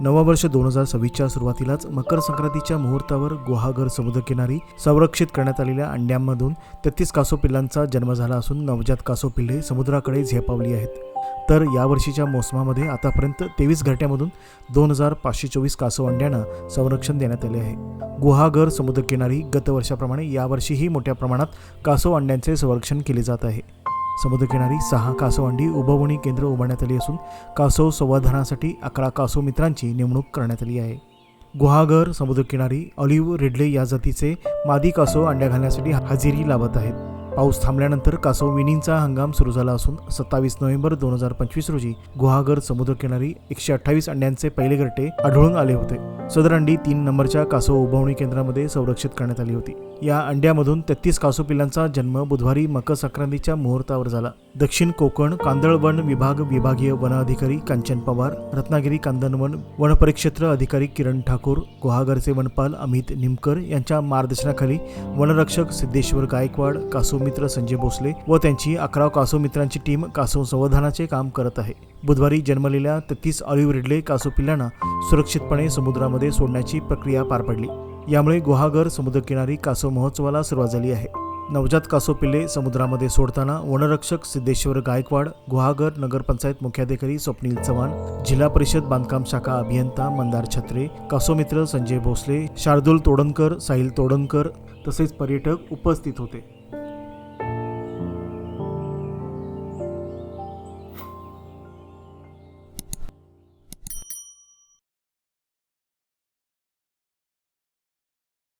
नववर्ष दोन हजार सव्वीसच्या सुरुवातीलाच मकर संक्रांतीच्या मुहूर्तावर गुहागर समुद्रकिनारी संरक्षित करण्यात आलेल्या अंड्यांमधून तेहतीस कासो पिल्लांचा जन्म झाला असून नवजात कासो पिल्ले समुद्राकडे झेपावली आहेत. तर यावर्षीच्या मोसमामध्ये आतापर्यंत तेवीस घरट्यामधून दोन हजार पाचशे चोवीस कासो अंड्यांना संरक्षण देण्यात आले आहे. गुहागर समुद्रकिनारी गतवर्षाप्रमाणे यावर्षीही मोठ्या प्रमाणात कासो अंड्यांचे संरक्षण केले जात आहे. समुद्रकिनारी सहा कासव अंडी उभवणी केंद्र उभारण्यात आली असून कासव संवर्धनासाठी अकरा कासव मित्रांची नेमणूक करण्यात आली आहे. गुहागर समुद्रकिनारी ऑलिव्ह रिडले या जातीचे मादी कासव अंड्या घालण्यासाठी हजेरी लावत आहेत. पाऊस थांबल्यानंतर कासव विनींचा हंगाम सुरू झाला असून सत्तावीस नोव्हेंबर दोन हजार पंचवीस रोजी गुहागर समुद्रकिनारी एकशे अठ्ठावीस अंड्यांचे पहिले गरटे आढळून आले होते. सदर अंडी तीन नंबरच्या कासव उभवणी केंद्रामध्ये संरक्षित करण्यात आली होती. या अंड्यामधून तेहतीस कासव पिल्लांचा जन्म बुधवारी मकर संक्रांतीच्या मुहूर्तावर झाला. दक्षिण कोकण कांदळवन विभाग विभागीय वन अधिकारी कांचन पवार रत्नागिरी कांदनवन वन परिक्षेत्र अधिकारी किरण ठाकूर गुहागरचे वनपाल अमित निमकर यांच्या मार्गदर्शनाखाली वनरक्षक सिद्धेश्वर गायकवाड कासव मित्र संजय भोसले व त्यांची अकरा कासव मित्रांची टीम कासव संवर्धनाचे काम करत आहे. बुधवारी जन्मलेल्या तेहतीस ऑलिव्ह रिडले कासव पिल्लांना सुरक्षितपणे समुद्रामध्ये सोडण्याची प्रक्रिया पार पडली. यामुळे गुहागर समुद्रकिनारी कासव महोत्सवाला सुरुवात झाली आहे. नवजात कासव पिल्ले समुद्रामध्ये सोडताना वनरक्षक सिद्धेश्वर गायकवाड गुहागर नगरपंचायत मुख्याधिकारी स्वप्नील चव्हाण जिल्हा परिषद बांधकाम शाखा अभियंता मंदार छत्रे कासोमित्र संजय भोसले शार्दुल तोडणकर साहिल तोडणकर तसेच पर्यटक उपस्थित होते.